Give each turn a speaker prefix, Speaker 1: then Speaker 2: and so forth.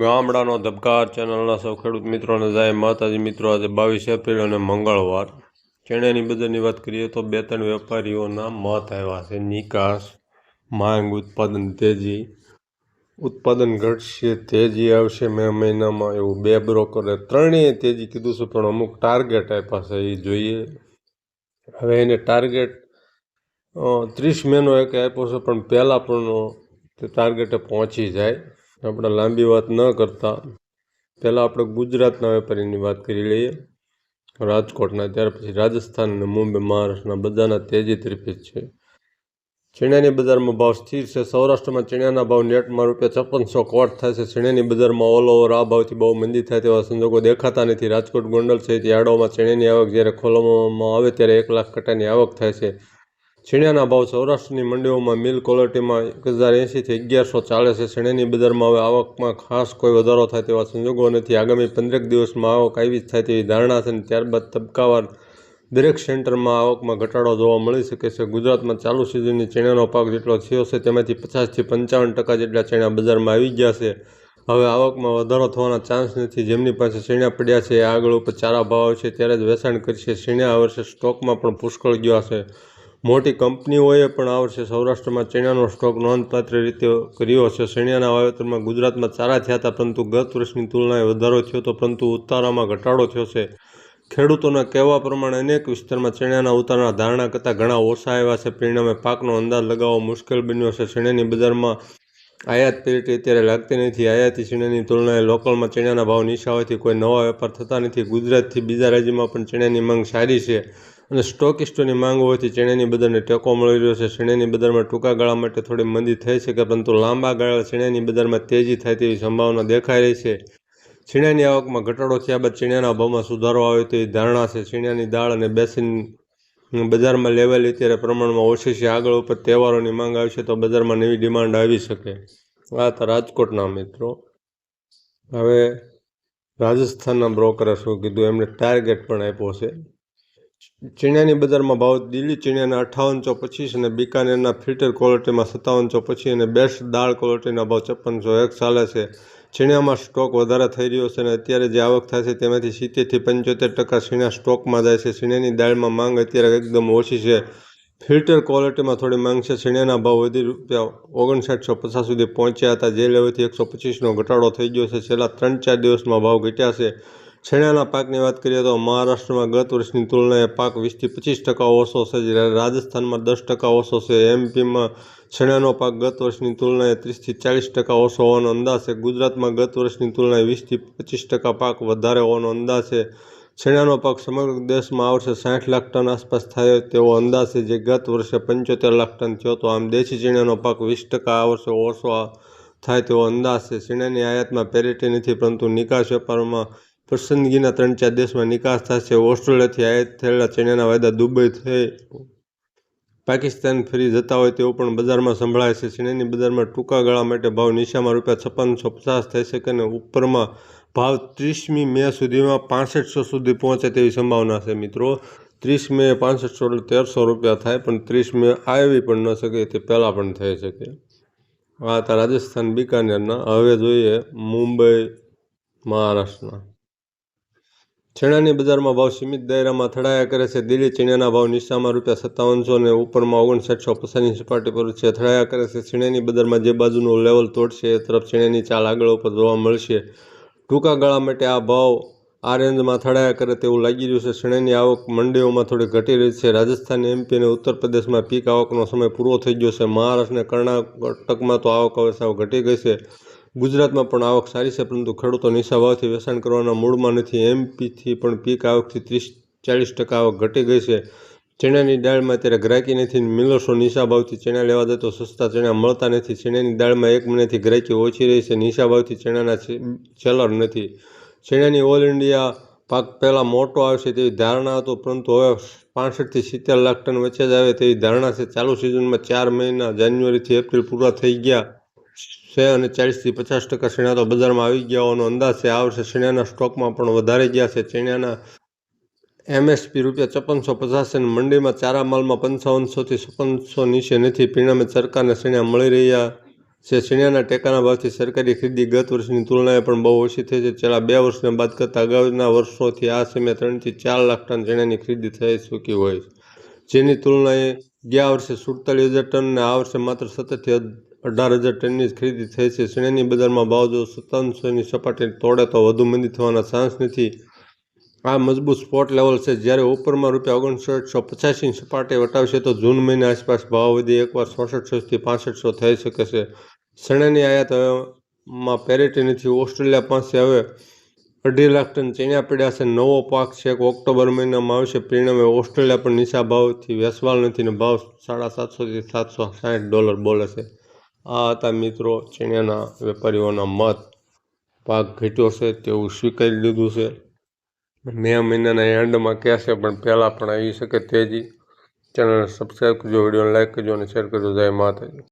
Speaker 1: ગામડાનો ધબકાર ચેનલના સૌ ખેડૂત મિત્રોને જાય માતાજી મિત્રો, આજે બાવીસ એપ્રિલ અને મંગળવાર. ચણાની બજારની વાત કરીએ તો બે ત્રણ વેપારીઓના મત આવ્યા છે. નિકાસ, માંગ, ઉત્પાદન તેજી. ઉત્પાદન ઘટશે, તેજી આવશે મે મહિનામાં એવું બે બ્રોકરે ત્રણેય તેજી કીધું છે, પણ અમુક ટાર્ગેટ આપ્યા છે એ જોઈએ. હવે એને ટાર્ગેટ ત્રીસ મેનો એક આપ્યો છે, પણ પહેલાં પણ તે ટાર્ગેટે પહોંચી જાય. આપણે લાંબી વાત ન કરતા. પહેલાં આપણે ગુજરાતના વેપારીની વાત કરી લઈએ. રાજકોટના, ત્યાર પછી રાજસ્થાન અને મુંબઈ, મહારાષ્ટ્રના બધાના તેજી તરફે છે. ચણાની બજારમાં ભાવ સ્થિર છે. સૌરાષ્ટ્રમાં ચણાના ભાવ નેટમાં રૂપિયા છપ્પનસો કોટ થાય છે. ચણાની બજારમાં ઓલ ઓવર આ ભાવથી બહુ મંદી થાય તેવા સંજોગો દેખાતા નથી. રાજકોટ ગોંડલ સહિત યાર્ડોમાં ચણાની આવક જ્યારે ખોલવામાં આવે ત્યારે એક લાખ કટાની આવક થાય છે. છીણિયાના ભાવ સૌરાષ્ટ્રની મંડીઓમાં મિલ ક્વોલિટીમાં એક હજાર એંશીથી અગિયારસો ચાલે છે. છીણિયાની બજારમાં હવે આવકમાં ખાસ કોઈ વધારો થાય તેવા સંજોગો નથી. આગામી પંદરેક દિવસમાં આવક આવી જ થાય તેવી ધારણા છે અને ત્યારબાદ તબક્કાવાર દરેક સેન્ટરમાં આવકમાં ઘટાડો જોવા મળી શકે છે. ગુજરાતમાં ચાલુ સિઝનની ચણાનો પાક જેટલો થયો છે તેમાંથી પચાસથી પંચાવન ટકા જેટલા ચણા બજારમાં આવી ગયા છે. હવે આવકમાં વધારો થવાના ચાન્સ નથી. જેમની પાસે ચણા પડ્યા છે એ આગળ ઉપર ચારા ભાવ છે, ત્યારે જ વેચાણ કરશે ચણા આ વર્ષે સ્ટોકમાં પણ પુષ્કળ ગયા છે મોટી કંપનીઓએ પણ આ વર્ષે સૌરાષ્ટ્રમાં ચણાનો સ્ટોક નોંધપાત્ર રીતે કર્યો છે. ચણાના વાવેતરમાં ગુજરાતમાં ચારા થયા હતા, પરંતુ ગત વર્ષની તુલનાએ વધારો થયો હતો પરંતુ ઉતારામાં ઘટાડો થયો છે. ખેડૂતોના કહેવા પ્રમાણે અનેક વિસ્તારમાં ચણાના ઉતારના ધારણા કરતાં ઘણા ઓછા આવ્યા છે. પરિણામે પાકનો અંદાજ લગાવવો મુશ્કેલ બન્યો છે. ચણાની બજારમાં આયાત પેરિટી અત્યારે લાગતી નથી. આયાતી ચણાની તુલનાએ લોકલમાં ચણાના ભાવ નીચા હોવાથી કોઈ નવા વેપાર થતા નથી. ગુજરાતથી બીજા રાજ્યમાં પણ ચણાની માંગ સારી છે. અને સ્ટોકિસ્ટોની માંગ હોવાથી ચણાની બજારને ટેકો મળી રહ્યો છે. ચણાની બજારમાં ટૂંકા ગાળા માટે થોડી મંદી થઈ શકે પરંતુ લાંબા ગાળા ચણાની બજારમાં તેજી થાય તેવી સંભાવના દેખાઈ રહી છે. છીણાની આવકમાં ઘટાડો થયા બાદ ચીણાના ભાવમાં સુધારો આવે તેવી ધારણા છે. ચીણાની દાળ અને બેસીન બજારમાં લેવાયેલી અત્યારે પ્રમાણમાં ઓછી છે. આગળ ઉપર તહેવારોની માંગ આવશે તો બજારમાં નવી ડિમાન્ડ આવી શકે. આ હતા રાજકોટના મિત્રો. હવે રાજસ્થાનના બ્રોકરે શું કીધું? એમણે ટાર્ગેટ પણ આપ્યો છે. ચીણાની બજારમાં ભાવ દિલ્હી અઠાવન ચો પચીસ અને બિકાનેરના ફિલ્ટર ક્વોલિટીમાં સત્તાવનસો પચીસ અને બેસ્ટ દાળ ક્વોલિટીના ભાવ છપ્પનસો એક ચાલે છે. ચીણિયામાં સ્ટોક વધારે થઈ રહ્યો છે અને અત્યારે જે આવક થાય છે તેમાંથી સિત્તેરથી પંચોતેર ટકા છીણા સ્ટોકમાં જાય છે. છીણાની દાળમાં માંગ અત્યારે એકદમ ઓછી છે. ફિલ્ટર ક્વોલિટીમાં થોડી માંગ છે. છીણાના ભાવ વધી રૂપિયા ઓગણસાઠસો પચાસ સુધી પહોંચ્યા હતા. જે લેવલથી એકસો પચીસનો ઘટાડો થઈ ગયો છે. છેલ્લા ત્રણ ચાર દિવસમાં ભાવ ઘટ્યા છે. છેણાના પાકની વાત કરીએ તો મહારાષ્ટ્રમાં ગત વર્ષની તુલનાએ પાક વીસથી પચીસ ટકા ઓછો છે, જ્યારે રાજસ્થાનમાં દસ ટકા ઓછો છે. એમપીમાં છેણાનો પાક ગત વર્ષની તુલનાએ ત્રીસથી ચાલીસ ટકા ઓછો હોવાનો અંદાજ છે. ગુજરાતમાં ગત વર્ષની તુલનાએ વીસથી પચીસ ટકા પાક વધારે હોવાનો અંદાજ છે. છેણાનો પાક સમગ્ર દેશમાં આ સાઠ લાખ ટન આસપાસ થાય તેવો અંદાજ છે, જે ગત વર્ષે પંચોતેર લાખ ટન થયો હતો. આમ દેશી ચીણાનો પાક વીસ ટકા આ વર્ષે ઓછો થાય તેવો અંદાજ છે. ચીણાની આયાતમાં પેરેટી નથી, પરંતુ નિકાસ વેપારમાં પસંદગીના ત્રણ ચાર દેશમાં નિકાસ થશે. ઓસ્ટ્રેલિયાથી આયાત થયેલા ચણાના વાયદા દુબઈ થઈ પાકિસ્તાન ફરી જતા હોય તેવું પણ બજારમાં સંભળાય છે. ચણાની બજારમાં ટૂંકા ગાળા માટે ભાવ નીચામાં રૂપિયા છપ્પનસો પચાસ થઈ શકે અને ઉપરમાં ભાવ ત્રીસમી મે સુધીમાં પાસઠસો સુધી પહોંચે તેવી સંભાવના છે મિત્રો. ત્રીસ મે પાસઠસો તેરસો રૂપિયા થાય, પણ ત્રીસ મે આવી પણ ન શકે, તે પહેલાં પણ થઈ શકે. આ હતા રાજસ્થાન બિકાનેરના. હવે જોઈએ મુંબઈ મહારાષ્ટ્રના ચણાની બજારમાં ભાવ સીમિત દાયરામાં અથડાયા કરે છે. દિલ્હી ચીણાના ભાવ નીચામાં રૂપિયા સત્તાવનસો અને ઉપરમાં ઓગણસાઠસો પચાસની સપાટી પર છે. અથડાયા કરે છે. ચણાની બજારમાં જે બાજુનું લેવલ તોડશે, એ તરફ ચણાની ચાલ આગળ ઉપર જોવા મળશે. ટૂંકા ગાળા માટે આ ભાવ આ રેન્જમાં અથડાયા કરે તેવું લાગી રહ્યું છે. શ્રેણીની આવક મંડીઓમાં થોડી ઘટી રહી છે. રાજસ્થાન એમપી અને ઉત્તર પ્રદેશમાં પીક આવકનો સમય પૂરો થઈ ગયો છે. મહારાષ્ટ્ર અને કર્ણાટકમાં તો આવક હવે સાવ ઘટી ગઈ છે. ગુજરાતમાં પણ આવક સારી છે, પરંતુ ખેડૂતો નીચા ભાવથી વેચાણ કરવાના મૂળમાં નથી. એમપીથી પણ પીક આવકથી ત્રીસ ચાલીસ ટકા આવક ઘટી ગઈ છે. ચણાની દાળમાં અત્યારે ગ્રાહકી નથી, મિલર્સો નીચા ભાવથી ચણા લેવા દે તો સસ્તા ચણા મળતા નથી. ચણાની દાળમાં એક મહિનાથી ગ્રાહકી ઓછી રહી છે, નીચા ભાવથી ચણાના સેલર નથી. ચણાની ઓલ ઇન્ડિયા પાક પહેલાં મોટો આવશે તેવી ધારણા હતો, પરંતુ હવે પાસઠથી સિત્તેર લાખ ટન વચ્ચે જ આવે તેવી ધારણા છે. ચાલુ સિઝનમાં ચાર મહિના, જાન્યુઆરીથી એપ્રિલ પૂરા થઈ ગયા. છે અને ચાળીસથી પચાસ ટકા શેણા તો બજારમાં આવી ગયા હોવાનો અંદાજ છે. આ વર્ષે શેણાના સ્ટોકમાં પણ વધારે ગયા છે. ચણાના એમએસપી રૂપિયા ચપ્પનસો પચાસ અને મંડીમાં ચારા માલમાં પંચાવનસોથી છપ્પનસો નીચે નથી. પરિણામે સરકારને શેણા મળી રહ્યા છે. શેણાના ટેકાના ભાવથી સરકારી ખરીદી ગત વર્ષની તુલનાએ પણ બહુ ઓછી થઈ છે. છેલ્લા બે વર્ષને બાદ કરતાં અગાઉના વર્ષોથી આ સમયે ત્રણથી ચાર લાખ ટન ચણાની ખરીદી થઈ ચૂકી હોય જેની તુલનાએ ગયા વર્ષે સુડતાલીસ હજાર ટન અને આ વર્ષે માત્ર સત્તરથી અઢાર હજાર ટનની જ ખરીદી થઈ છે. શ્રેણીની બજારમાં ભાવ જો સત્તાવનસોની સપાટી તોડે તો વધુ મંદી થવાના ચાન્સ નથી. આ મજબૂત સ્પોટ લેવલ છે. જ્યારે ઉપરમાં રૂપિયા ઓગણસાઠસો પચાસીની સપાટી વટાવશે તો જૂન મહિના આસપાસ ભાવ વધી. એકવાર ચોસઠસોથી પાસઠસો થઈ શકે છે. ચણાની આયાતમાં પેરેટી નથી. ઓસ્ટ્રેલિયા પાસે હવે અઢી લાખ ટન ચીણ્યા પીડ્યા છે. નવો પાક છે એક ઓક્ટોબર મહિનામાં આવશે. પરિણામે ઓસ્ટ્રેલિયા પણ નીચા ભાવથી વેસવાલ નથી ને ભાવ સાડા સાતસોથી સાતસો સાઠ ડોલર બોલે છે. આ હતા મિત્રો ચણિયાના વેપારીઓના મત. પાક ઘટ્યો છે તેવું સ્વીકારી લીધું છે. મે મહિનાના એન્ડમાં કહેશે પણ પહેલાં પણ આવી શકે તેજી. ચેનલને સબસ્ક્રાઈબ કરજો, વિડીયોને લાઈક કરજો અને શેર કરજો. જય માતાજી.